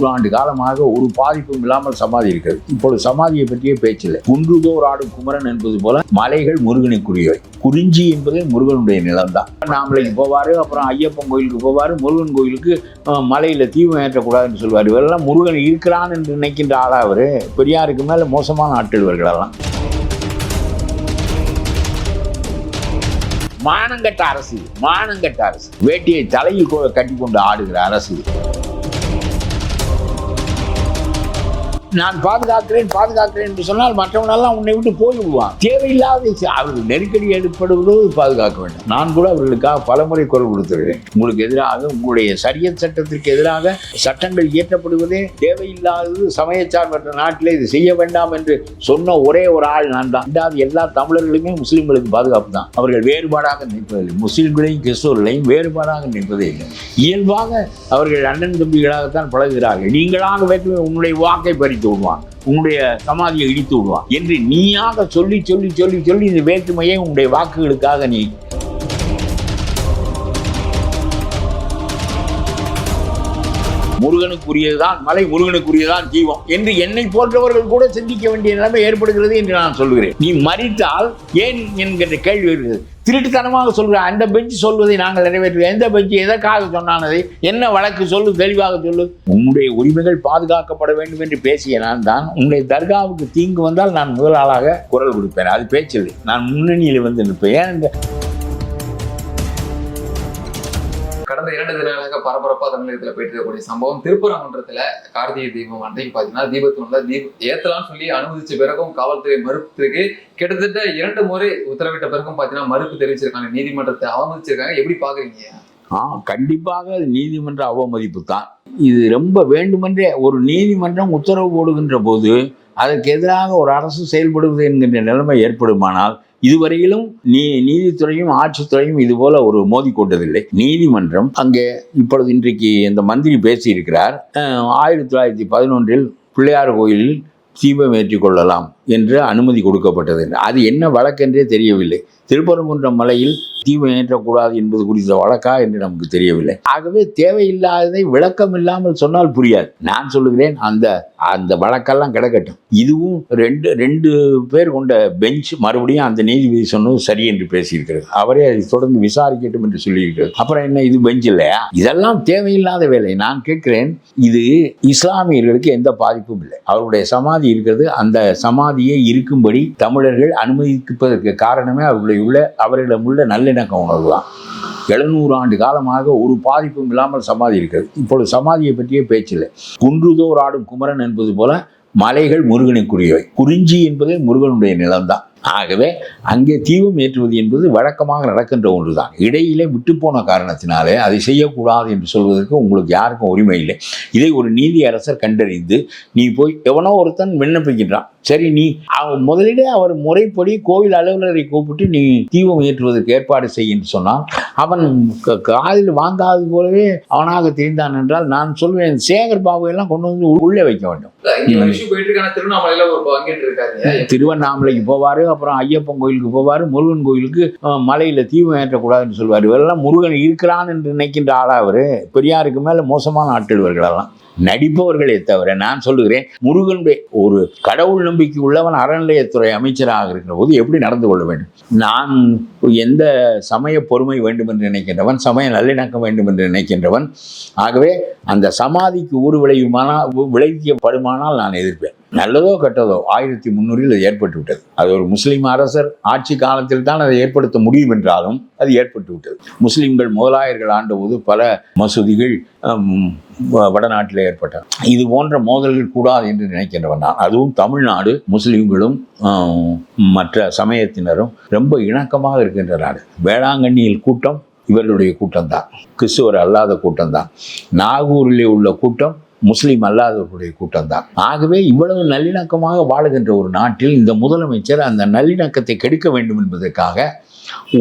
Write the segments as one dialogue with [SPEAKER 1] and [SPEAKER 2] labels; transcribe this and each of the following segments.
[SPEAKER 1] எழுநூறு ஆண்டு காலமாக ஒரு பாதிப்பும் இல்லாமல் சமாதி இருக்கிறது இப்பொழுது சமாதியை பற்றியே பேச்சில்லை. குன்றுதோர் ஆடும் குமரன் என்பது போல மலைகள் முருகனுக்குரியவை. குறிஞ்சி என்பது முருகனுடைய நிலம்தான். நாமளைக்கு போவாரு அப்புறம் ஐயப்பன் கோயிலுக்கு போவாரு முருகன் கோயிலுக்கு மலையில் மலையில தீபம் ஏற்றக்கூடாதுன்னு சொல்வார். இவரெல்லாம் முருகன் இருக்கிறான் என்று நினைக்கின்ற ஆளா அவரு. பெரியாருக்கு மேல மோசமான ஆட்கள் இவர்களெல்லாம் மானங்கட்ட அரசு மானங்கட்ட அரசு. வேட்டியை தலையில் கட்டி கட்டிக்கொண்டு ஆடுகிற அரசு நான் பாதுகாக்கிறேன் பாதுகாக்கிறேன் என்று சொன்னால் மற்றவனெல்லாம் உன்னை விட்டு போய்விடுவான். தேவையில்லாத அவர்கள் நெருக்கடி ஏற்படுவதோடு பாதுகாக்க வேண்டும். நான் கூட அவர்களுக்காக பலமுறை குரல் கொடுத்திருக்கிறேன் உங்களுக்கு எதிராக உங்களுடைய சரியத் சட்டத்திற்கு எதிராக சட்டங்கள் இயற்றப்படுவதே தேவையில்லாதது. சமயச்சார்பற்ற நாட்டிலே இது செய்ய வேண்டாம் என்று சொன்ன ஒரே ஒரு ஆள் நான் தான். ரெண்டாவது எல்லா தமிழர்களுமே முஸ்லீம்களுக்கு பாதுகாப்பு தான். அவர்கள் வேறுபாடாக நிற்பதில்லை. முஸ்லீம்களையும் கிறிஸ்தவர்களையும் வேறுபாடாக நிற்பதே இல்லை. இயல்பாக அவர்கள் அண்ணன் தம்பிகளாகத்தான் பழகுகிறார்கள். நீங்களாக வேற்றுமை உன்னுடைய வாக்கை பறித்து விடுவான் உன்னுடைய சமாதியை இடித்து விடுவான் என்று நீயாக சொல்லி சொல்லி சொல்லி சொல்லி இந்த வேற்றுமையை உன்னுடைய வாக்குகளுக்காக நீ முருகனுக்குரியதுதான் மலை முருகனுக்குரியதுதான் ஜீவம். என்று என்னை போன்றவர்கள் கூட சிந்திக்க வேண்டிய நிலைமை ஏற்படுகிறது என்று நான் சொல்கிறேன் நீ மறித்தால் ஏன் என்கின்ற கேள்வி வருகிறது. திருட்டுத்தனமாக சொல்கிற அந்த பெஞ்சு சொல்வதை நாங்கள் நிறைவேற்றுவோம் எந்த பெஞ்சு? எதற்காக சொன்னானது? என்ன வழக்கு சொல்லு தெளிவாக சொல்லு. உன்னுடைய உரிமைகள் பாதுகாக்கப்பட வேண்டும் என்று பேசிய நான் தான் உன்னுடைய தர்காவுக்கு தீங்கு வந்தால் நான் முதல் ஆளாக குரல் கொடுப்பேன். அது பேச்சில்லை. நான் முன்னணியில் வந்து நிற்பேன். ஏன்
[SPEAKER 2] கடந்த இரண்டு தினங்களாக பரபரப்பா தமிழகத்துல போயிட்டு இருக்கக்கூடிய சம்பவம். திருப்பரங்குன்றத்துல கார்த்திகை தீபம் அன்றைக்கு பாத்தீங்கன்னா தீபத்தூண்ல தீபம் ஏத்தலாம்னு சொல்லி அனுமதிச்ச பிறகும் காவல்துறை மறுத்ததுக்கு கிட்டத்தட்ட இரண்டு முறை உத்தரவிட்ட பிறகும் பாத்தீங்கன்னா மறுப்பு தெரிவிச்சிருக்காங்க. நீதிமன்றத்தை அவமதிச்சிருக்காங்க. எப்படி பாக்குறீங்க?
[SPEAKER 1] ஆ கண்டிப்பாக நீதிமன்ற அவமதிப்பு தான். இது ரொம்ப வேண்டுமென்றே ஒரு நீதிமன்றம் உத்தரவு போடுகின்ற போது அதற்கு எதிராக ஒரு அரசு செயல்படுவது என்கின்ற நிலைமை ஏற்படுமானால் இதுவரையிலும் நீ நீதித்துறையும் ஆட்சித்துறையும் இதுபோல ஒரு மோதி கொண்டதில்லை. நீதிமன்றம் அங்கே இப்பொழுது இன்றைக்கு இந்த மந்திரி பேசியிருக்கிறார். ஆயிரத்தி தொள்ளாயிரத்தி பதினொன்றில் பிள்ளையார் கோயிலில் தீபம் ஏற்றிக் கொள்ளலாம். என்று அனுமதி கொடுக்கப்பட்டது. அது என்ன வழக்கென்றே தெரியவில்லை. திருப்பரங்குன்றம் மலையில் தீமை ஏற்றக்கூடாது என்பது குறித்த வழக்கா என்று நமக்கு தெரியவில்லை. ஆகவே தேவையில்லாததை விளக்கம் இல்லாமல் சொன்னால் புரியாது. நான் சொல்லுகிறேன் அந்த அந்த வழக்கெல்லாம் கிடக்கட்டும். இதுவும் ரெண்டு ரெண்டு பேர் கொண்ட பெஞ்ச் மறுபடியும் அந்த நீதிபதி சொன்னது சரி என்று பேசியிருக்கிறது. அவரே அதை தொடர்ந்து விசாரிக்கட்டும் என்று சொல்லியிருக்கிறது. அப்புறம் என்ன இது பெஞ்ச் இல்லையா? இதெல்லாம் தேவையில்லாத வேலை. நான் கேட்கிறேன் இது இஸ்லாமியர்களுக்கு எந்த பாதிப்பும் இல்லை. அவருடைய சமாதி இருக்கிறது அந்த சமாதி சமாதியை இருக்கும்படி தமிழர்கள் அனுமதிப்பதற்கு காரணமே அவர்களை உள்ள அவர்களிடம் உள்ள நல்லிணக்க உணர்வு தான் எழுநூறு ஆண்டு காலமாக ஒரு பாதிப்பும் இல்லாமல் சமாதி இருக்கிறது. இப்பொழுது சமாதியை பற்றியே பேச்சில்லை. குன்றுதோர் ஆடும் குமரன் என்பது போல மலைகள் முருகனுக்குரியவை. குறிஞ்சி என்பதே முருகனுடைய நிலம்தான். ஆகவே அங்கே தீபம் ஏற்றுவது என்பது வழக்கமாக நடக்கின்ற ஒன்றுதான். இடையிலே விட்டுப்போன காரணத்தினாலே அதை செய்யக்கூடாது என்று சொல்வதற்கு உங்களுக்கு யாருக்கும் உரிமை இல்லை. இதை ஒரு நீதி அரசர் கண்டறிந்து நீ போய் எவனோ ஒருத்தன் விண்ணப்பிக்கின்றான். சரி நீ முதலிலே அவர் முறைப்படி கோவில் அலுவலரை கூப்பிட்டு நீ தீபம் ஏற்றுவதற்கு ஏற்பாடு செய் என்று சொன்னால் அவன் க- காதில் வாங்காதது போலவே அவனாக தெரிந்தான் என்றால் நான் சொல்வேன் சேகர் பாபு எல்லாம் கொண்டு வந்து உள்ளே வைக்க வேண்டும். திருவண்ணாமலைக்கு போவாரு அப்புறம் ஐயப்பன் கோயிலுக்கு போவாரு முருகன் கோயிலுக்கு மலையில தீபம் ஏற்றக்கூடாதுன்னு சொல்வார். இவரெல்லாம் முருகன் இருக்கிறான் என்று நினைக்கின்ற ஆளா அவரு. பெரியாருக்கு மேல மோசமான ஆட்கள் இவர்களெல்லாம் நடிப்பவர்களே தவிர நான் சொல்லுகிறேன் முருகனுடைய ஒரு கடவுள் நம்பிக்கை உள்ளவன் அறநிலையத்துறை அமைச்சராக இருக்கிற போது எப்படி நடந்து கொள்ள வேண்டும்? நான் எந்த சமய பொறுமை வேண்டும் என்று நினைக்கின்றவன் சமய நல்லிணக்கம் வேண்டும் என்று நினைக்கின்றவன். ஆகவே அந்த சமாதிக்கு ஊறு விளையுமானால் விளைவிக்கப்படுமானால் நான் எதிர்ப்பேன். நல்லதோ கெட்டதோ ஆயிரத்தி முந்நூறில் அது ஏற்பட்டு விட்டது அது ஒரு முஸ்லீம் அரசர் ஆட்சி காலத்தில் தான் அதை ஏற்படுத்த முடியும் என்றாலும் அது ஏற்பட்டு விட்டது முஸ்லீம்கள் முதலாயர்கள் ஆண்டபோது பல மசூதிகள் வடநாட்டில் ஏற்பட்டன. இது போன்ற மோதல்கள் கூடாது என்று நினைக்கின்றவன் நான். அதுவும் தமிழ்நாடு முஸ்லீம்களும் மற்ற சமயத்தினரும் ரொம்ப இணக்கமாக இருக்கின்ற நாடு வேளாங்கண்ணியில் கூட்டம் இவர்களுடைய கூட்டம்தான். கிறிஸ்துவர் அல்லாத கூட்டம்தான். நாகூரிலே உள்ள கூட்டம் முஸ்லீம் அல்லாதவர்களுடைய கூட்டம்தான். ஆகவே இவ்வளவு நல்லிணக்கமாக வாழுகின்ற ஒரு நாட்டில் இந்த முதலமைச்சர் அந்த நல்லிணக்கத்தை கெடுக்க வேண்டும் என்பதற்காக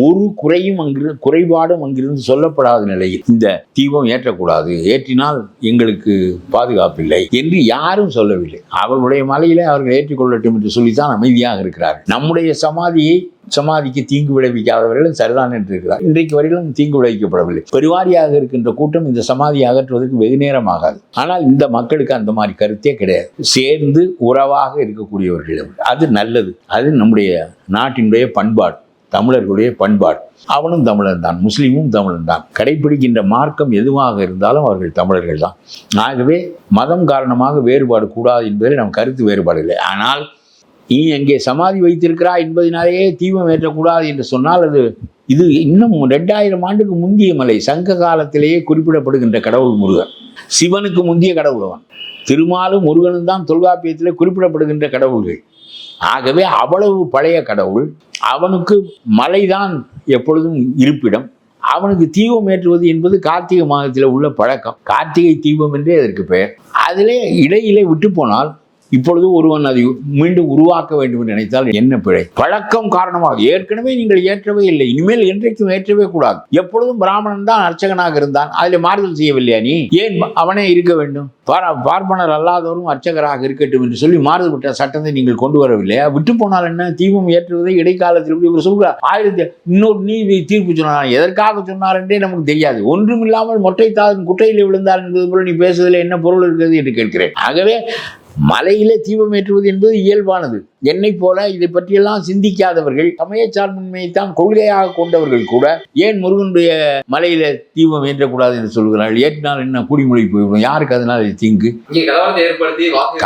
[SPEAKER 1] ஒரு குறையும் அங்கிருந்து குறைபாடும் அங்கிருந்து சொல்லப்படாத நிலையில் இந்த தீபம் ஏற்றக்கூடாது. ஏற்றினால் எங்களுக்கு பாதுகாப்பில்லை என்று யாரும் சொல்லவில்லை. அவர்களுடைய மலையிலே அவர்கள் ஏற்றிக்கொள்ளட்டும் என்று சொல்லித்தான் அமைதியாக இருக்கிறார்கள். நம்முடைய சமாதியை சமாதிக்கு தீங்கு விளைவிக்காதவர்களும் சரிதான் என்று இருக்கிறார் இன்றைக்கு வரையிலும் தீங்கு விளைவிக்கப்படவில்லை. பெருவாரியாக இருக்கின்ற கூட்டம் இந்த சமாதியை அகற்றுவதற்கு வெகு நேரம் ஆகாது ஆனால் இந்த மக்களுக்கு அந்த மாதிரி கருத்தே கிடையாது. சேர்ந்து உறவாக இருக்கக்கூடியவர்களிடம். அது நல்லது. அது நம்முடைய நாட்டினுடைய பண்பாடு. தமிழர்களுடைய பண்பாடு. அவனும் தமிழன் தான். முஸ்லீமும் தமிழன் தான். கடைபிடிக்கின்ற மார்க்கம் எதுவாக இருந்தாலும் அவர்கள் தமிழர்கள் தான். ஆகவே மதம் காரணமாக வேறுபாடு கூடாது என்பதில் நம் கருத்து வேறுபாடு இல்லை. ஆனால் நீ எங்கே சமாதி வைத்திருக்கிறாய் என்பதனாலேயே தீபம் ஏற்றக்கூடாது என்று சொன்னால் அது இது இன்னும் ரெண்டாயிரம் ஆண்டுக்கு முந்திய மலை. சங்க காலத்திலேயே குறிப்பிடப்படுகின்ற கடவுள் முருகன். சிவனுக்கு முந்திய கடவுள் அவன். திருமாலும் முருகனும் தான் தொல்காப்பியத்திலே குறிப்பிடப்படுகின்ற கடவுள்கள். ஆகவே அவ்வளவு பழைய கடவுள் அவனுக்கு மலைதான் எப்பொழுதும் இருப்பிடம். அவனுக்கு தீபம் ஏற்றுவது என்பது கார்த்திகை மாதத்தில் உள்ள பழக்கம். கார்த்திகை தீபம் என்றே அதற்கு பெயர். அதிலே இடையிலே விட்டு போனால் இப்பொழுது ஒருவன் அதை மீண்டும் உருவாக்க வேண்டும் என்று நினைத்தால் என்ன பிழை? பழக்கம் காரணமாக. ஏற்கனவே நீங்கள் ஏற்றவே இல்லை. இனிமேல் என்றைக்கும் ஏற்றவே கூடாது. எப்பொழுதும் பிராமணன் தான் அர்ச்சகனாக இருந்தான். அதில் மாறுதல் செய்யவில்லையா நீ? ஏன் அவனே இருக்க வேண்டும்? பார்ப்பனர் அல்லாதவரும் அர்ச்சகராக இருக்கட்டும் என்று சொல்லி மாறுதல் விட்ட சட்டத்தை நீங்கள் கொண்டு வரவில்லையா விட்டு போனால் என்ன? தீபம் ஏற்றுவதை இடைக்காலத்தில் இவர் சொல்கிறார். ஆயிரத்தி இன்னொரு நீதி தீர்ப்பு சொன்னார். எதற்காக சொன்னார் என்றே நமக்கு தெரியாது. ஒன்றும் இல்லாமல் மொட்டை தாதன் குட்டையில் விழுந்தார் என்பது போல நீ பேசுவதில் என்ன பொருள் இருக்கிறது என்று கேட்கிறேன். ஆகவே மலையிலே தீபம் ஏற்றுவது என்பது இயல்பானது. என்னை போல இதை பற்றியெல்லாம் சிந்திக்காதவர்கள் சமய சார்பின்மையைத்தான் கொள்கையாக கொண்டவர்கள் கூட ஏன் முருகனுடைய மலையில தீபம் ஏற்றக்கூடாது என்று சொல்கிறார்கள்? ஏற்றினால் என்ன குடிமொழி போய்விடும்? யாருக்கு அதனால் தீங்கு?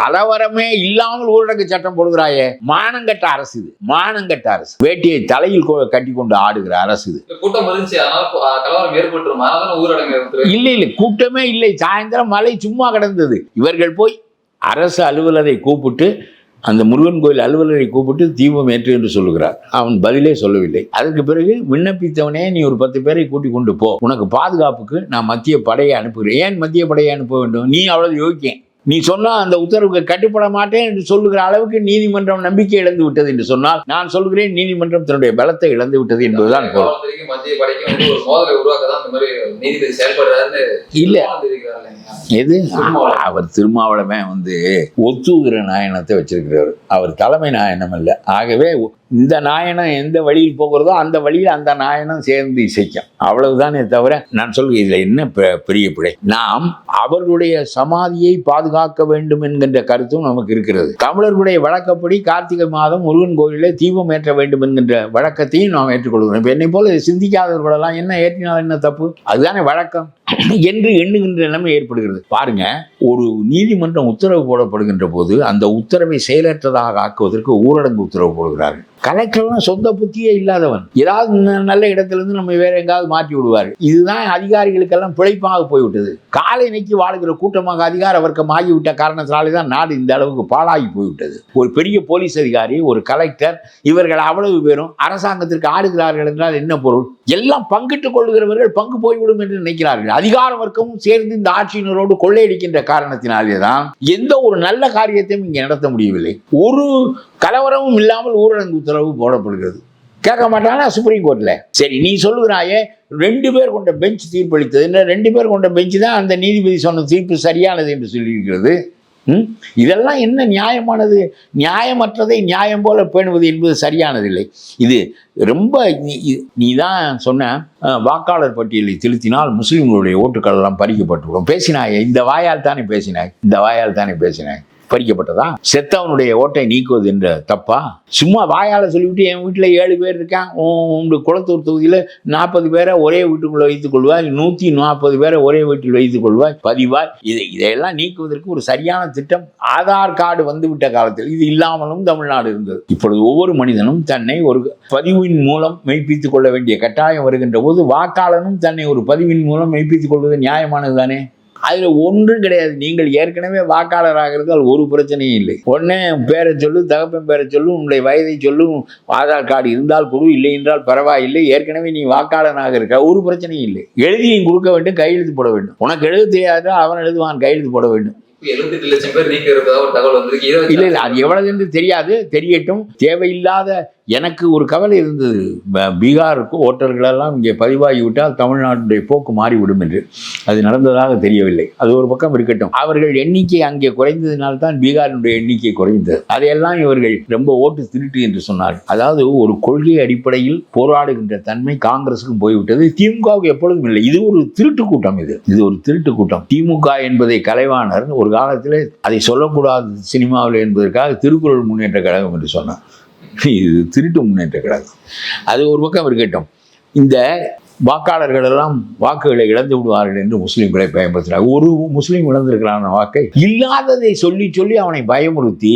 [SPEAKER 1] கலவரமே இல்லாமல் ஊரடங்கு சட்டம் போடுகிறாயே. மானங்கட்ட அரசு இது. மானங்கட்ட அரசு. வேட்டியை தலையில் கட்டி கொண்டு ஆடுகிற அரசு இது.
[SPEAKER 2] கூட்டம்.
[SPEAKER 1] இல்லை இல்லை. கூட்டமே இல்லை. சாயந்தரம் மலை சும்மா கிடந்தது. இவர்கள் போய் அரசு அலுவலரை கூப்பிட்டு அந்த முருகன் கோயில் அலுவலரை கூப்பிட்டு தீபம் ஏற்று என்று சொல்லுகிறார். அவன் பதிலே சொல்லவில்லை. அதற்கு பிறகு விண்ணப்பித்தவனே நீ ஒரு பத்து பேரை கூட்டி கொண்டு போ. உனக்கு பாதுகாப்புக்கு நான் மத்திய படையை அனுப்புகிறேன். ஏன் மத்திய படையை அனுப்ப வேண்டும்? நீ அவ்வளவு யோக்கியன் நீ சொன்னால் அந்த உத்தரவுக்கு கட்டுப்பட மாட்டேன் என்று சொல்லுகிற அளவுக்கு நீதிமன்றம் நம்பிக்கை இழந்து விட்டது என்று சொன்னால் நான் சொல்கிறேன் நீதிமன்றம் தன்னுடைய பலத்தை இழந்து விட்டது என்பதுதான் இல்ல. எது. அவர் திருமாவளமே வந்து ஒத்துகிற நாயனத்தை வச்சிருக்கிறார் அவர் தலைமை நாயனம் அல்ல ஆகவே இந்த நாயனம் எந்த வழியில் போகிறதோ அந்த வழியில் அந்த நாயனம் சேர்ந்து இசைக்கும். அவ்வளவுதானே தவிர நான் சொல்லுவேன் இதில் என்ன பெரிய பிழை? நாம் அவர்களுடைய சமாதியை பாதுகாக்க வேண்டும் என்கின்ற கருத்தும் நமக்கு இருக்கிறது. தமிழர்களுடைய வழக்கப்படி கார்த்திகை மாதம் முருகன் கோயிலில் தீபம் ஏற்ற வேண்டும் என்கின்ற வழக்கத்தையும் நாம் ஏற்றுக்கொள்கிறோம். இப்போ என்னை போல சிந்திக்காதவர்களெல்லாம் என்ன ஏற்றினால் என்ன தப்பு? அதுதானே வழக்கம். என்று எண்ணுகின்ற நிலைமை ஏற்படுகிறது. பாருங்க ஒரு நீதிமன்றம் உத்தரவு போடப்படுகின்ற போது அந்த உத்தரவை செயலற்றதாக ஆக்குவதற்கு ஊரடங்கு உத்தரவு போடுகிறார்கள். கலெக்டர்லாம் சொந்த புத்தியே இல்லாதவன். ஏதாவது நல்ல இடத்துலேருந்து நம்ம வேற எங்காவது மாற்றி விடுவார் இதுதான் அதிகாரிகளுக்கெல்லாம் பிழைப்பாக போய்விட்டது. காலை நைக்கு வாழுகிற கூட்டமாக அதிகார வர்க்கம் ஆகிவிட்ட காரணத்தினாலே தான் நாடு இந்த அளவுக்கு பாழாகி போய்விட்டது. ஒரு பெரிய போலீஸ் அதிகாரி ஒரு கலெக்டர் இவர்கள் அவ்வளவு பேரும் அரசாங்கத்திற்கு ஆடுகிறார்கள் என்றால் என்ன பொருள்? எல்லாம் பங்கிட்டுக் கொள்கிறவர்கள் பங்கு போய்விடும் என்று நினைக்கிறார்கள்? அதிகார வர்க்கமும் சேர்ந்து இந்த ஆட்சியினரோடு கொள்ளையடிக்கின்ற காரணத்தினாலே தான் எந்த ஒரு நல்ல காரியத்தையும் இங்கே நடத்த முடியவில்லை. ஒரு கலவரமும் இல்லாமல் ஊரடங்கு உத்தரவு போடப்படுகிறது. கேட்க மாட்டானா சுப்ரீம் கோர்ட்டில் சரி நீ சொல்லுகிறாயே ரெண்டு பேர் கொண்ட பெஞ்ச் தீர்ப்பளித்தது. என்ன ரெண்டு பேர் கொண்ட பெஞ்ச் தான் அந்த நீதிபதி சொன்ன தீர்ப்பு சரியானது என்று சொல்லியிருக்கிறது. இதெல்லாம் என்ன நியாயமானது? நியாயமற்றதை நியாயம் போல பேணுவது என்பது சரியானதில்லை. இது ரொம்ப நீ- நீ தான் சொன்ன வாக்காளர் பட்டியலை திருத்தினால் முஸ்லீம்களுடைய ஓட்டுக்கள் எல்லாம் பறிக்கப்பட்டுவிடும். பேசினாயே இந்த வாயால் தானே பேசினாய்? இந்த வாயால் தானே பேசினாய்? பறிக்கப்பட்டதா செத்தவனுடைய ஓட்டை நீக்குவது என்ற தப்பா? சும்மா வாயால் சொல்லிவிட்டு என் வீட்டில் ஏழு பேர் இருக்கான் உங்க குளத்தூர் தொகுதியில் நாற்பது பேரை ஒரே வீட்டுக்குள்ளே வைத்துக் கொள்வாய். நூற்றி நாற்பது பேரை ஒரே வீட்டில் வைத்துக் கொள்வாய். பதிவாய். இதை இதையெல்லாம் நீக்குவதற்கு ஒரு சரியான திட்டம். ஆதார் கார்டு வந்துவிட்ட காலத்தில் இது இல்லாமலும் தமிழ்நாடு இருந்தது. இப்பொழுது ஒவ்வொரு மனிதனும் தன்னை ஒரு பதிவின் மூலம் மெய்ப்பித்துக் கொள்ள வேண்டிய கட்டாயம் வருகின்ற போது வாக்காளனும் தன்னை ஒரு பதிவின் மூலம் மெய்ப்பித்துக் கொள்வது நியாயமானது தானே அதில் ஒன்றும் கிடையாது. நீங்கள் ஏற்கனவே வாக்காளராக இருந்தால் ஒரு பிரச்சனையும் இல்லை. உடனே பேரை சொல்லு தகப்பன் பேரை சொல்லு உன்னுடைய வயதை சொல்லும் ஆதார் கார்டு இருந்தால் கொடு இல்லை என்றால் பரவாயில்லை. ஏற்கனவே நீ வாக்காளராக இருக்க ஒரு பிரச்சனையும் இல்லை. எழுதியும் கொடுக்க வேண்டும் கையெழுத்து போட வேண்டும். உனக்கு எழுத தெரியாது? அவன் எழுதுவான் கையெழுத்து போட வேண்டும்.
[SPEAKER 2] இப்ப 78 லட்சம் பேர் நீக்க இருப்பதா ஒரு தகவல் வந்திருக்கு. இதை வச்சு
[SPEAKER 1] இல்லை இல்லை அது எவ்வளவு என்று தெரியாது. தெரியட்டும். தேவையில்லாத எனக்கு ஒரு கவலை இருந்தது. பீகாருக்கு ஓட்டர்கள் இங்கே பதிவாகிவிட்டால் தமிழ்நாட்டுடைய போக்கு மாறிவிடும் என்று. அது நடந்ததாக தெரியவில்லை. அது ஒரு பக்கம் இருக்கட்டும். அவர்கள் எண்ணிக்கை அங்கே குறைந்ததினால் தான் பீகாரினுடைய எண்ணிக்கை குறைந்தது. அதையெல்லாம் இவர்கள் ரொம்ப ஓட்டு திருட்டு என்று சொன்னார்கள். அதாவது ஒரு கொள்கை அடிப்படையில் போராடுகின்ற தன்மை காங்கிரஸுக்கும் போய்விட்டது. திமுகவுக்கு எப்பொழுதும் இல்லை. இது ஒரு திருட்டு கூட்டம் இது. இது ஒரு திருட்டு கூட்டம். திமுக என்பதை கலைவாணர் ஒரு காலத்தில் அதை சொல்லக்கூடாது சினிமாவில் என்பதற்காக திருக்குறள் முன்னேற்ற கழகம் என்று சொன்னார். இது திருட்டு முன்னேற்ற கழகம். அது ஒரு பக்கம் இருக்கட்டும் இந்த வாக்காளர்கள் எல்லாம் வாக்குகளை இழந்து விடுவார்கள் என்று முஸ்லீம்களை பயன்படுத்தினார் ஒரு முஸ்லீம் இழந்திருக்கிறான வாக்கை இல்லாததை சொல்லி சொல்லி அவனை பயமுறுத்தி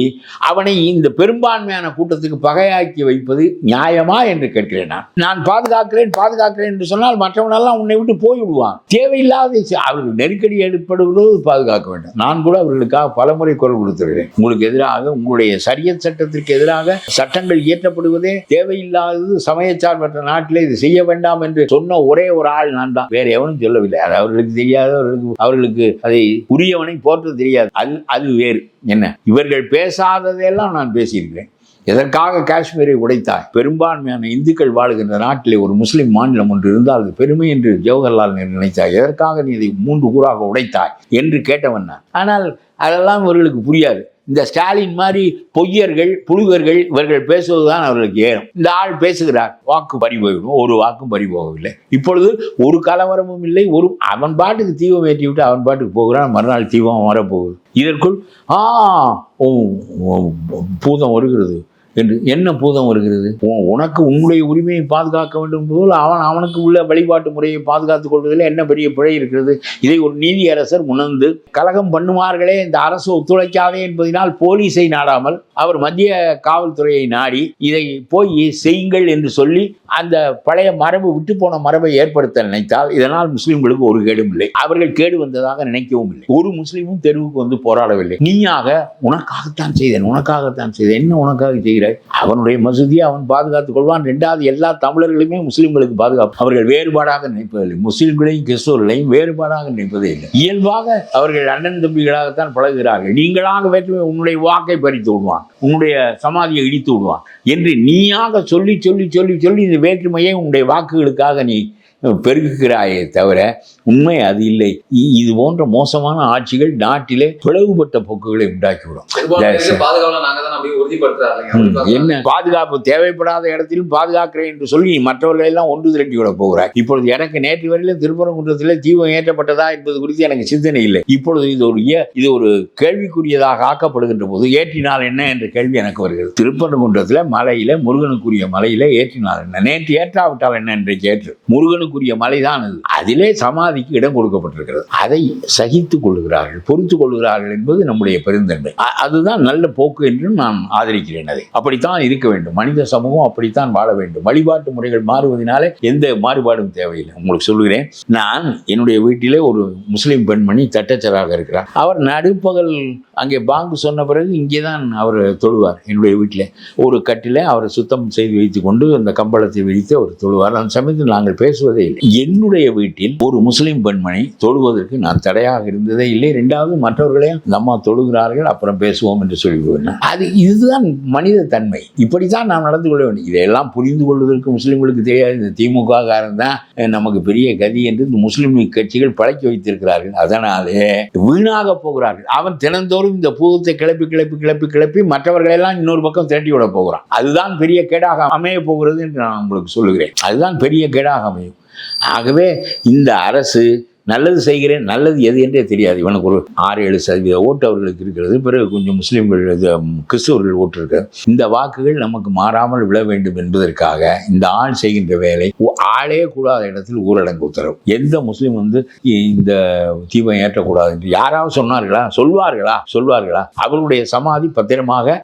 [SPEAKER 1] அவனை இந்த பெரும்பான்மையான கூட்டத்துக்கு பகையாக்கி வைப்பது நியாயமா என்று கேட்கிறேன் நான். நான் பாதுகாக்கிறேன் பாதுகாக்கிறேன் என்று சொன்னால் மற்றவனெல்லாம் உன்னை விட்டு போய் விடுவான் தேவையில்லாத அவர்கள் நெருக்கடி ஏற்படுவதோடு பாதுகாக்க வேண்டும். நான் கூட அவர்களுக்காக பலமுறை குரல் கொடுத்திருக்கிறேன் உங்களுக்கு எதிராக உங்களுடைய சரியத் சட்டத்திற்கு எதிராக சட்டங்கள் இயற்றப்படுவதே தேவையில்லாதது சமயச்சார்பற்ற நாட்டிலே இது செய்ய வேண்டாம் என்று சொன்ன ஒரே ஒரு ஆள் நான் தான் வேற எவனும் சொல்லவில்லை. அது அவர்களுக்கு தெரியாது அவர்களுக்கு அவர்களுக்கு அதை உரியவனை போற்ற தெரியாது. அது அது வேறு. என்ன? இவர்கள் பேசாததையெல்லாம் நான் பேசியிருக்கிறேன். எதற்காக காஷ்மீரை உடைத்தாய்? பெரும்பான்மையான இந்துக்கள் வாழுகின்ற நாட்டிலே ஒரு முஸ்லிம் மாநிலம் ஒன்று இருந்தால் அது பெருமை என்று ஜவஹர்லால் நேரு நினைத்தாய் எதற்காக நீ இதை மூன்று கூறாக உடைத்தாய்? என்று கேட்டவன் நான். ஆனால் அதெல்லாம் இவர்களுக்கு புரியாது. இந்த ஸ்டாலின் மாதிரி பொய்யர்கள் புழுகர்கள் இவர்கள் பேசுவதுதான் அவர்களுக்கு ஏறும் இந்த ஆள் பேசுகிறார். வாக்கு பறி போய்விடும் ஒரு வாக்கும் பறி போகவில்லை. இப்பொழுது ஒரு கலவரமும் இல்லை. ஒரு அவன் பாட்டுக்கு தீபம் ஏற்றி விட்டு அவன் பாட்டுக்கு போகிறான். மறுநாள் தீபம் வரப்போகுது. இதற்குள் ஆ பூதம் வருகிறது. என்று என்ன பூதம் வருகிறது? உ- உனக்கு உன்னுடைய உரிமையை பாதுகாக்க வேண்டும் போல் அவன் அவனுக்கு உள்ள வழிபாட்டு முறையை பாதுகாத்துக் கொள்வதில் என்ன பெரிய பிழை இருக்கிறது? இதை ஒரு நீதியரசர் உணர்ந்து கலகம் பண்ணுவார்களே இந்த அரசு ஒத்துழைக்காதே என்பதனால் போலீஸை நாடாமல் அவர் மத்திய காவல்துறையை நாடி இதை போய் செய்யுங்கள் என்று சொல்லி அந்த பழைய மரபு விட்டு போன மரபை ஏற்படுத்த நினைத்தால் இதனால் முஸ்லிம்களுக்கு ஒரு கேடும் இல்லை. அவர்கள் கேடு வந்ததாக நினைக்கவும் இல்லை. ஒரு முஸ்லீமும் தெருவுக்கு வந்து போராடவில்லை. நீயாக உனக்காகத்தான் செய்தேன் உனக்காகத்தான் செய்தேன். என்ன உனக்காக செய்கிறாய் அவனுடைய மசூதியை அவன் பாதுகாத்துக் கொள்வான். ரெண்டாவது எல்லா தமிழர்களுமே முஸ்லிம்களுக்கு பாதுகாப்பு. அவர்கள் வேறுபாடாக நினைப்பதில்லை. முஸ்லிம்களையும் கிறிஸ்தவர்களையும் வேறுபாடாக நினைப்பதே இல்லை. இயல்பாக அவர்கள் அண்ணன் தம்பிகளாகத்தான் பழகுகிறார்கள். நீங்களாக வேற்றுமை உன்னுடைய வாக்கை பறித்து விடுவான். உன்னுடைய சமாதியை இடித்து விடுவான். என்று நீயாக சொல்லி சொல்லி சொல்லி சொல்லி இந்த வேற்றுமையை உன்னுடைய வாக்குகளுக்காக நீ பெருக்குகிறாயே தவிர உண்மை அது இல்லை. இது போன்ற மோசமான ஆட்சிகள் நாட்டிலே பிளவுபட்ட போக்குகளை உண்டாக்கிவிடும் என்ன? பாதுகாப்பு தேவைப்படாத இடத்திலும் பாதுகாக்கிறேன் என்று சொல்லி நீ மற்றவர்களை எல்லாம் ஒன்று திரட்டி விட போகிறாய் இப்பொழுது எனக்கு நேற்று வரையிலும் திருப்பரங்குன்றத்தில் தீபம் ஏற்றப்பட்டதா என்பது குறித்து எனக்கு சிந்தனை இல்லை. இப்பொழுது இது ஒரு இது ஒரு கேள்விக்குரியதாக ஆக்கப்படுகின்ற போது ஏற்றினால் என்ன என்ற கேள்வி எனக்கு வருகிறது. திருப்பரங்குன்றத்தில் மலையில முருகனுக்குரிய மலையில ஏற்றினால் என்ன? நேற்று ஏற்றாவிட்டால் என்ன இன்றைக்கு ஏற்று முருகனுக்குரிய மலைதான் அது. அதிலே சமாதிக்கு இடம் கொடுக்கப்பட்டிருக்கிறது. அதை சகித்துக் கொள்கிறார்கள் பொறுத்து கொள்கிறார்கள் என்பது நம்முடைய பெருந்தன்மை. அதுதான் நல்ல போக்கு என்றும் நான் ஆதரிக்கிறேன் அதை அப்படித்தான் இருக்க வேண்டும். மனித சமூகம் அப்படித்தான் வாழ வேண்டும். வழிபாட்டு முறைகள் மாறுவதனால எந்த மாறுபாடும் தேவையில்லை. உங்களுக்கு சொல்கிறேன் நான் என்னுடைய வீட்டிலே ஒரு முஸ்லீம் பெண்மணி தட்டச்சராக இருக்கிறார். அவர் நடுப்பகல் அங்கே பாங்கு சொன்ன பிறகு இங்கே தான் அவர் தொழுவார் என்னுடைய வீட்டில். ஒரு கட்டில அவரை சுத்தம் செய்து வைத்து கொண்டு அந்த கம்பளத்தை விரித்து அவர் தொழுவார். அந்த சமயத்தில் நாங்கள் பேசுவதே இல்லை. என்னுடைய வீட்டில் ஒரு முஸ்லீம் பெண்மணி தொழுவதற்கு நான் தடையாக இருந்ததே இல்லை. ரெண்டாவது மற்றவர்களையும் நம்ம அம்மா தொழுகிறார்கள் அப்புறம் பேசுவோம் என்று சொல்லிவிடுவேன். அது இது இதுதான் மனித தன்மை. இப்படித்தான் நாம் நடந்து கொள்ள வேண்டும். இதையெல்லாம் புரிந்து கொள்வதற்கு முஸ்லீம்களுக்கு தெரியாது. இந்த திமுக காரன் தான் நமக்கு பெரிய கதி என்று இந்த முஸ்லீம் கட்சிகள் பழக்கி வைத்திருக்கிறார்கள். அதனாலே வீணாக போகிறார்கள். அவன் தினந்தோறும் இந்த பூதத்தை கிளப்பி கிளப்பி கிளப்பி கிளப்பி மற்றவர்களை எல்லாம் இன்னொரு பக்கம் திரட்டி விட போகிறான். அதுதான் பெரிய கேடாக அமைய போகிறது என்று நான் உங்களுக்கு சொல்லுகிறேன். அதுதான் பெரிய கேடாக அமையும். ஆகவே இந்த அரசு நல்லது செய்கிறேன் நல்லது எது என்றே தெரியாது. இவனுக்கு ஒரு ஆறு ஏழு சதவீத ஓட்டு அவர்களுக்கு இருக்கிறது. பிறகு கொஞ்சம் முஸ்லீம்கள் இது, கிறிஸ்தவர்கள் ஓட்டு இருக்கு இந்த வாக்குகள் நமக்கு மாறாமல் விழ வேண்டும் என்பதற்காக இந்த ஆள் செய்கின்ற வேலை ஆளே கூடாத இடத்தில் ஊரடங்கு உத்தரவு. எந்த முஸ்லீம் வந்து இந்த தீபம் ஏற்றக்கூடாது என்று யாராவது சொன்னார்களா? சொல்வார்களா? சொல்வார்களா? அவர்களுடைய சமாதி பத்திரமாக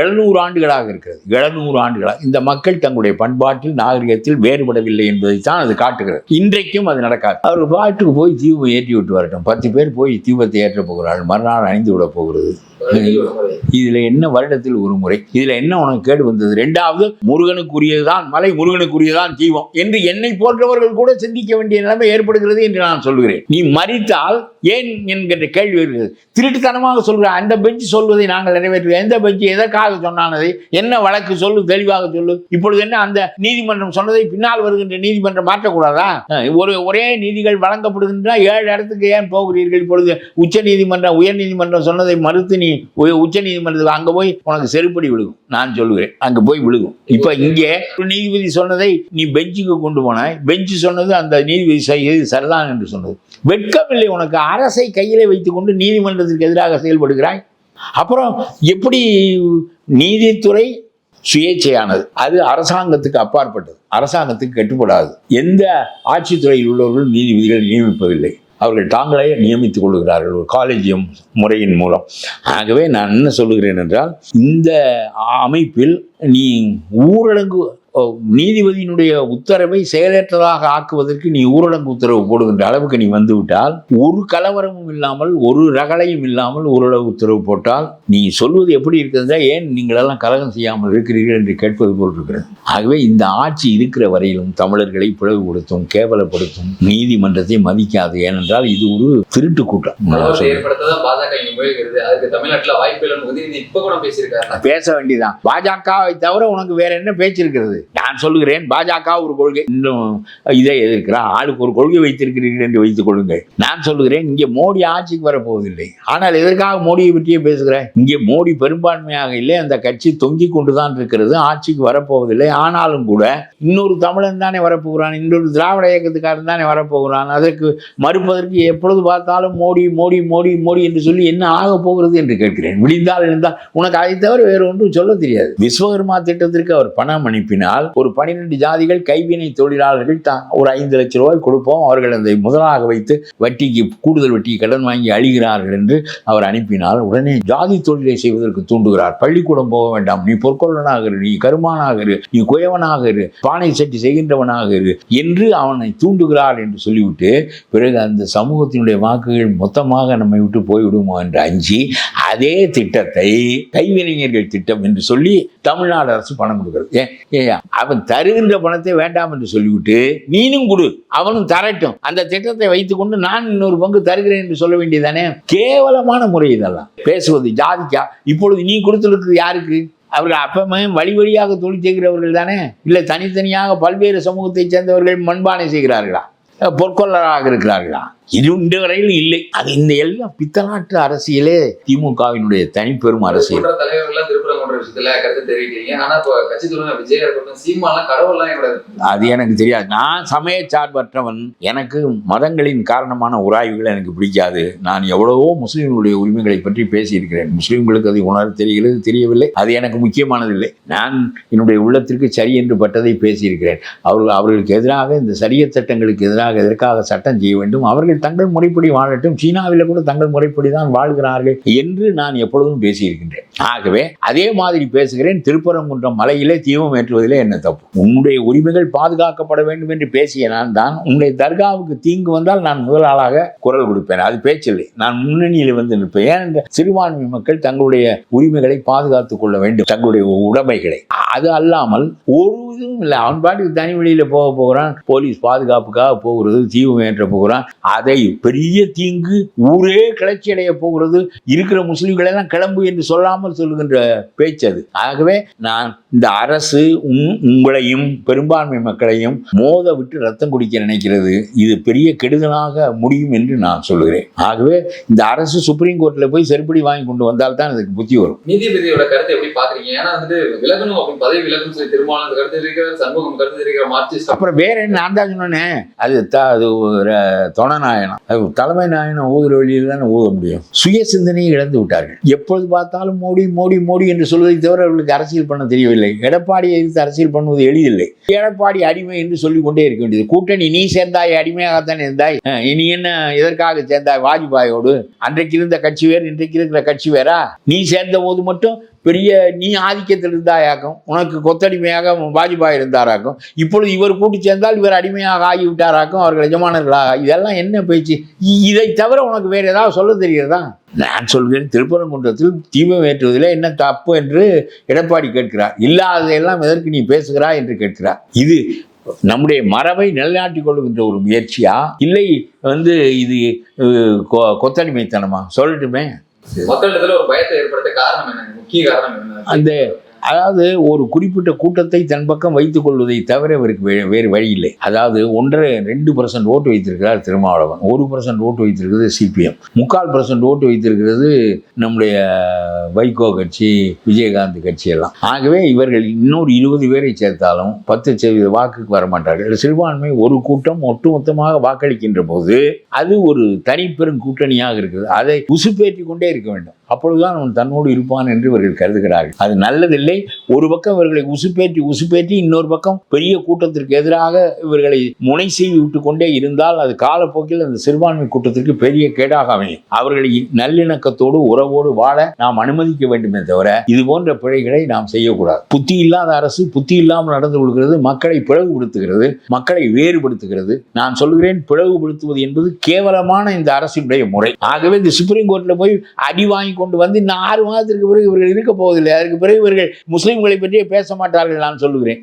[SPEAKER 1] எழுநூறு ஆண்டுகளாக இருக்கிறது. எழுநூறு ஆண்டுகளாக. இந்த மக்கள் தங்களுடைய பண்பாட்டில் நாகரிகத்தில் வேறுபடவில்லை என்பதைத்தான் அது காட்டுகிறது. இன்றைக்கும் அது நடக்காது. அவர் பேர் போய் தீபம் ஏற்றி விட்டு வரட்டும். பத்து பேர் போய் தீபத்தை ஏற்ற போகிறாள் மறுநாள் அணிந்து விட போகிறது. இதில் என்ன வருடத்தில் ஒரு முறை இதில் என்ன உனக்கு கேடு வந்தது? ரெண்டாவது முருகனுக்குரியதுதான் மலை முருகனுக்குரியதான் தீபம் என்று என்னை போன்றவர்கள் கூட சிந்திக்க வேண்டிய நிலைமை ஏற்படுகிறது என்று நான் சொல்கிறேன் நீ மறித்தால் ஏன் என்கின்ற கேள்வி வருகிறது? திருட்டுத்தனமாக சொல்கிற அந்த பெஞ்ச் சொல்வதை நாங்கள் நிறைவேற்றுவோம் எந்த பெஞ்ச்? எதற்காக சொன்னானது? என்ன வழக்கு சொல்லு தெளிவாக சொல்லு. இப்பொழுது என்ன அந்த நீதிமன்றம் சொன்னதை பின்னால் வருகின்ற நீதிமன்றம் மாற்றக்கூடாதா? ஒரு ஒரே நீதிகள் வழங்கப்படுகின்ற ஏழு இடத்துக்கு ஏன் போகிறீர்கள்? இப்பொழுது உச்ச நீதிமன்றம் உயர் நீதிமன்றம் சொன்னதை மறுத்து நீ உச்ச நீதிமன்றத்தில் அங்கே போய் உனக்கு செருப்படி விழுகும். நான் சொல்லுகிறேன். அங்கே போய் விழுகும். இப்போ இங்கே நீதிபதி சொன்னதை நீ பெஞ்சுக்கு கொண்டு போனாய். பெஞ்சு சொன்னது அந்த நீதிபதி செய்தது சரிதான் என்று சொன்னது. வெட்கமில்லை உனக்கு. அரசை கையிலே வைத்துக்கொண்டு நீதிமன்றத்திற்கு எதிராக செயல்படுகிறாய். அப்புறம் எப்படி நீதித்துறை சுயேட்சையானது? அது அரசாங்கத்துக்கு அப்பாற்பட்டது. அரசாங்கத்துக்கு கட்டுப்படாது. எந்த ஆட்சித்துறையில் உள்ளவர்கள் நீதிபதிகள் நியமிப்பதில்லை. அவர்கள் தாங்களே நியமித்துக் கொள்கிறார்கள் ஒரு காலேஜியம் முறையின் மூலம். ஆகவே நான் என்ன சொல்லுகிறேன் என்றால் இந்த அமைப்பில் நீ ஊரடங்கு நீதிபதியினுடைய உத்தரவை செயலற்றதாக ஆக்குவதற்கு நீ ஊரடங்கு உத்தரவு போடுகின்ற அளவுக்கு நீ வந்துவிட்டால் ஒரு கலவரமும் இல்லாமல் ஒரு ரகளையும் இல்லாமல் ஊரடங்கு உத்தரவு போட்டால் நீ சொல்வது எப்படி இருக்கிறதா? ஏன் நீங்களெல்லாம் கலகம் செய்யாமல் இருக்கிறீர்கள் என்று கேட்பது போல் இருக்கிறது. ஆகவே இந்த ஆட்சி இருக்கிற வரையிலும் தமிழர்களை பிளவுபடுத்தும் கேவலப்படுத்தும் நீதிமன்றத்தை மதிக்காது. ஏனென்றால் இது ஒரு திருட்டு கூட்டம்.
[SPEAKER 2] அதுக்கு தமிழ்நாட்டுல வாய்ப்பு கூட பேசியிருக்காரு.
[SPEAKER 1] பேச வேண்டியதான் பாஜகவை தவிர உனக்கு வேற என்ன பேச்சு இருக்கிறது? நான் சொல்லுகிறேன் பாஜக ஒரு கொள்கை இன்னும் இதை எதிர்க்கிறார் ஆளுக்கு ஒரு கொள்கை வைத்திருக்கிறீர்கள் என்று வைத்துக் கொள்ளுங்கள். நான் சொல்லுகிறேன் இங்கே மோடி ஆட்சிக்கு வரப்போவதில்லை. ஆனால் எதற்காக மோடியை பற்றியே பேசுகிறேன்? இங்கே மோடி பெரும்பான்மையாக இல்லை அந்த கட்சி தொங்கிக் கொண்டுதான் இருக்கிறது ஆட்சிக்கு வரப்போவதில்லை. ஆனாலும் கூட இன்னொரு தமிழன் தானே வரப்போகிறான் இன்னொரு திராவிட இயக்கத்துக்காரன் தானே வரப்போகிறான். அதற்கு மறுப்பதற்கு எப்பொழுது பார்த்தாலும் மோடி மோடி மோடி மோடி என்று சொல்லி என்ன ஆக போகிறது என்று கேட்கிறேன். விடிந்தால் இருந்தால் உனக்கு அதை தவிர வேறு ஒன்றும் சொல்ல தெரியாது. விஸ்வகர்மா திட்டத்திற்கு அவர் பணம் அனுப்பினார். என்றால் ஒரு பன்னிரெண்டு ஜாதிகள் கைவினை தொழிலாளர்கள் தான் ஒரு ஐந்து லட்சம் ரூபாய் கொடுப்போம். அவர்கள் அதை முதலாக வைத்து வட்டிக்கு கூடுதல் வட்டிக்கு கடன் வாங்கி அழிகிறார்கள் என்று அவர் அனுப்பினால் உடனே ஜாதி தொழிலை செய்வதற்கு தூண்டுகிறார். பள்ளிக்கூடம் போக வேண்டாம். நீ பொற்கொள்ளனாக இரு. நீ கருமானாக இரு. நீ குயவனாக இரு. பானை சட்டி செய்கின்றவனாக இரு என்று அவனை தூண்டுகிறார் என்று சொல்லிவிட்டு பிறகு அந்த சமூகத்தினுடைய வாக்குகள் மொத்தமாக நம்மை விட்டு போய்விடுமோ என்று அஞ்சி அதே திட்டத்தை கைவினைஞர்கள் திட்டம் என்று சொல்லி தமிழ்நாடு அரசு பணம் கொடுக்கிறது. ஏன்? ஏன் அவன் தருகின்ற பணத்தை வேண்டாம் என்று சொல்லிவிட்டு நீனும் கொடு அவனும் தரட்டும். அந்த திட்டத்தை வைத்துக்கொண்டு நான் இன்னொரு பங்கு தருகிறேன் என்று சொல்ல வேண்டியதானே கேவலமான முறை இதெல்லாம். பேசுவது ஜாதிக்கா? இப்பொழுது நீ கொடுத்துருக்கு யாருக்கு? அவர்கள் அப்பமே வழி வழியாக தொழில் செய்கிறவர்கள் தானே? இல்லை தனித்தனியாக பல்வேறு சமூகத்தைச் சேர்ந்தவர்கள் மண்பானை செய்கிறார்களா? பொற்கொள்ளராக இருக்கிறார்களா? இது இன்று வரையில் இல்லை. அது இந்த எல்லாம் பித்தநாட்டு அரசியலே திமுகவினுடைய தனிப்பெரும் அரசியல்.
[SPEAKER 2] போன்ற விஷயத்துல கருத்து தெரிவிக்கிறீங்க. ஆனா இப்போ கட்சி தலைவர் விஜய் இருக்கட்டும் சீமாலாம் கடவுள்லாம் என்னோட
[SPEAKER 1] அது எனக்கு தெரியாது. நான் சமய சார்பற்றவன் எனக்கு மதங்களின் காரணமான உராய்வுகள் எனக்கு பிடிக்காது. நான் எவ்வளவோ முஸ்லீம்களுடைய உரிமைகளை பற்றி பேசியிருக்கிறேன். முஸ்லீம்களுக்கு அது உணர தெரிகிறது தெரியவில்லை. அது எனக்கு முக்கியமானதில்லை. நான் என்னுடைய உள்ளத்திற்கு சரி என்று பட்டதை பேசியிருக்கிறேன். அவர்கள் அவர்களுக்கு எதிராக இந்த சரிய சட்டங்களுக்கு எதிராக எதற்காக சட்டம் செய்ய வேண்டும்? அவர்கள் தங்கள் முறைப்படி வாழட்டும். சீனாவில் கூட தங்கள் முறைப்படி தான் வாழ்கிறார்கள் என்று நான் எப்பொழுதும் பேசியிருக்கின்றேன். ஆகவே அதே மாதிரி பேசுகிறேன். திருப்பரங்குன்றம் மலையிலே தீபம் ஏற்றுவதிலே என்ன தப்பு? உன்னுடைய உரிமைகள் பாதுகாக்கப்பட வேண்டும் என்று பேசிய நான் தான் உன்னுடைய தர்காவுக்கு தீங்கு வந்தால் நான் முதல் ஆளாக குரல் கொடுப்பேன். அது பேச்சில்லை. நான் முன்னணியில் வந்து நிற்பேன். ஏனென்ற சிறுபான்மை மக்கள் தங்களுடைய உரிமைகளை பாதுகாத்துக் கொள்ள வேண்டும். தங்களுடைய உடைமைகளை. அது அல்லாமல் ஒரு இதுவும் இல்லை. அவன் பாட்டுக்கு தனி வழியில போக போகிறான். போலீஸ் பாதுகாப்புக்காக போகிறது தீபம் ஏற்ற போகிறான். அதை பெரிய தீங்கு ஊரே கிளர்ச்சி அடைய போகிறது. இருக்கிற முஸ்லீம்களெல்லாம் கிளம்பு என்று சொல்லாமல் சொல்லுகின்ற பே அது ஆகவே நான் இந்த அரசு உங்களையும் பெரும்பான்மை மக்களையும் மோத விட்டு ரத்தம் குடிக்க நினைக்கிறது. இது பெரிய கெடுதலாக முடியும் என்று நான் சொல்லுகிறேன். ஆகவே இந்த அரசு சுப்ரீம் கோர்ட்டில் போய் செருப்படி வாங்கி கொண்டு வந்தால் தான் இதுக்கு புத்தி வரும்.
[SPEAKER 2] நீதிபதியோட கருத்தை எப்படி பாக்குறீங்க? ஏன்னா வந்துட்டு விலகணும் அப்படின்னு பதவி விலகணும் சொல்லி திருமாவளவன் கருத்து இருக்கிற சண்முகம் கருத்து இருக்கிற மார்க்சிஸ்ட்.
[SPEAKER 1] அப்புறம் வேற என்ன? நான் தான் சொன்னேனே. அது த அது ஒரு தொண நாயனம் அது தலைமை நாயனம் ஊதுற வழியில் தானே ஊத முடியும். சுய சிந்தனையை இழந்து விட்டார்கள். எப்பொழுது பார்த்தாலும் மோடி மோடி மோடி என்று சொல்வதை தவிர அவர்களுக்கு அரசியல் பண்ண தெரியவில்லை. எடப்பாடியை எதிர்த்து அரசியல் பண்ணுவது எளிதில்லை. எடப்பாடி அடிமை என்று சொல்லிக்கொண்டே இருக்க வேண்டியது. கூட்டணி நீ சேர்ந்தாய் அடிமையாகத்தான் இருந்தாய். இனி நீ என்ன எதற்காக சேர்ந்தாய்? வாஜ்பாயோடு? அன்றைக்கு இருந்த கட்சி வேறு இன்றைக்கு இருக்கிற கட்சி வேறா? நீ சேர்ந்த போது மட்டும் பெரிய நீ ஆதிக்கத்தில் இருந்தாயாக்கும் உனக்கு கொத்தடிமையாக வாஜ்பாய் இருந்தாராக்கும் இப்பொழுது இவர் கூட்டி சேர்ந்தால் இவர் அடிமையாக ஆகிவிட்டாராக்கும் அவர்கள் எஜமானர்களாக இதெல்லாம் என்ன பேச்சு? இதை தவிர உனக்கு வேறு ஏதாவது சொல்ல தெரிகிறதா? நான் சொல்கிறேன் திருப்பரங்குன்றத்தில் தீபம் ஏற்றுவதில் என்ன தப்பு என்று எடப்பாடி கேட்கிறார். இல்லாததையெல்லாம் எதற்கு நீ பேசுகிறாய் என்று கேட்கிறார். இது நம்முடைய மரபை நிலைநாட்டிக் கொள்ளுகின்ற ஒரு முயற்சியா? இல்லை வந்து இது கொ- கொத்தடிமைத்தனமா? சொல்லட்டுமே.
[SPEAKER 2] மக்களிடத்துல ஒரு பயத்தை ஏற்படுத்த காரணம் என்ன? முக்கிய காரணம் என்ன?
[SPEAKER 1] அந்த அதாவது ஒரு குறிப்பிட்ட கூட்டத்தை தன் பக்கம் வைத்துக் கொள்வதை தவிர இவருக்கு வே- வேறு வழி இல்லை. அதாவது ஒன்றரை ரெண்டு பர்சன்ட் ஓட்டு வைத்திருக்கிறார் திருமாவளவன். ஒரு பர்சன்ட் ஓட்டு வைத்திருக்கிறது சிபிஎம் முக்கால் பர்சன்ட் ஓட்டு வைத்திருக்கிறது நம்முடைய வைகோ கட்சி விஜயகாந்த் கட்சி எல்லாம். ஆகவே இவர்கள் இன்னொரு இருபது பேரை சேர்த்தாலும் பத்து சதவீத வாக்குக்கு வரமாட்டார்கள். சிறுபான்மை ஒரு கூட்டம் ஒட்டுமொத்தமாக வாக்களிக்கின்ற போது அது ஒரு தனிப்பெரும் கூட்டணியாக இருக்கிறது அதை உசுப்பேற்றி கொண்டே இருக்க வேண்டும். அப்பொழுதுதான் அவன் தன்னோடு இருப்பான் என்று இவர்கள் கருதுகிறார்கள். அது நல்லதில்லை. ஒரு பக்கம் இவர்களை உசுப்பேற்றி உசுப்பேற்றி இன்னொரு பக்கம் பெரிய கூட்டத்திற்கு எதிராக இவர்களை முனை செய்து விட்டு கொண்டே இருந்தால் அது காலப்போக்கில் அந்த சிறுபான்மை கூட்டத்திற்கு பெரிய கேடாக அமையும். அவர்களை நல்லிணக்கத்தோடு உறவோடு வாழ நாம் அனுமதிக்க வேண்டுமே தவிர இது போன்ற பிழைகளை நாம் செய்யக்கூடாது. புத்தி இல்லாத அரசு புத்தி இல்லாமல் நடந்து கொள்கிறது மக்களை பிளவுபடுத்துகிறது மக்களை வேறுபடுத்துகிறது. நான் சொல்கிறேன் பிளவுபடுத்துவது என்பது கேவலமான இந்த அரசினுடைய முறை. ஆகவே இந்த சுப்ரீம் கோர்ட்டில் போய் அடி வாங்கி கொண்டு வந்து இன்னும் ஆறு மாதத்திற்கு பிறகு இவர்கள் இருக்க போவதில்லை. அதற்கு பிறகு இவர்கள் முஸ்லிம்களை பற்றியே பேச மாட்டார்கள் நான் சொல்லுகிறேன்.